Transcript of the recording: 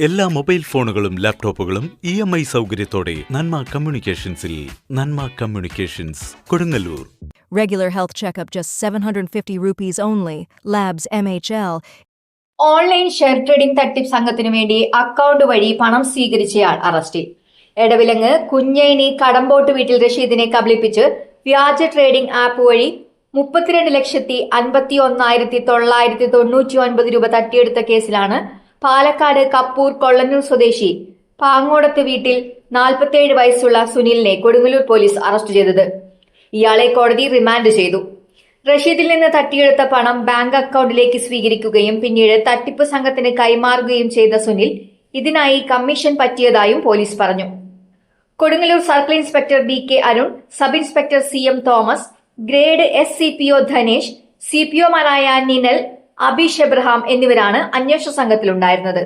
എല്ലാ മൊബൈൽ ഫോണുകളും ലാപ്ടോപ്പുകളും ഇ എം ഐ സൗകര്യത്തോടെ Nanma കമ്മ്യൂണിക്കേഷൻസിൽ Nanma communications Kodungallur Regular health checkup just 750 rupees only. Labs MHL. Online share trading തട്ടിപ്പ് സംഘത്തിനു വേണ്ടി അക്കൗണ്ട് വഴി പണം സ്വീകരിച്ചയാൾ അറസ്റ്റിൽ എടവിലങ്ങ് കുഞ്ഞൈനി കടമ്പോട്ട് വീട്ടിൽ റഷീദിനെ കബളിപ്പിച്ച് വ്യാജ ട്രേഡിംഗ് ആപ്പ് വഴി മുപ്പത്തിരണ്ട് ലക്ഷത്തി അൻപത്തി ഒന്നായിരത്തി തൊള്ളായിരത്തി തൊണ്ണൂറ്റി ഒൻപത് രൂപ തട്ടിയെടുത്ത കേസിലാണ് പാലക്കാട് കപ്പൂർ കൊള്ളന്നൂർ സ്വദേശി. പാങ്ങോടത്ത് വീട്ടിൽ നാൽപ്പത്തിയേഴ് വയസ്സുള്ള സുനിലിനെ കൊടുങ്ങല്ലൂർ പോലീസ് അറസ്റ്റ് ചെയ്തത്. ഇയാളെ കോടതി റിമാൻഡ് ചെയ്തു. റഷീദിൽ നിന്ന് തട്ടിയെടുത്ത പണം ബാങ്ക് അക്കൗണ്ടിലേക്ക് സ്വീകരിക്കുകയും പിന്നീട് തട്ടിപ്പ് സംഘത്തിന് കൈമാറുകയും ചെയ്ത സുനിൽ ഇതിനായി കമ്മീഷൻ പറ്റിയതായും പോലീസ് പറഞ്ഞു. Kodungallur circle inspector B K Arun sub inspector C M Thomas grade S C P O Dhanesh C P ഒമാരായ Ninal Abeesh Abraham എന്നിവരാണ് അന്വേഷണ സംഘത്തിലുണ്ടായിരുന്നത്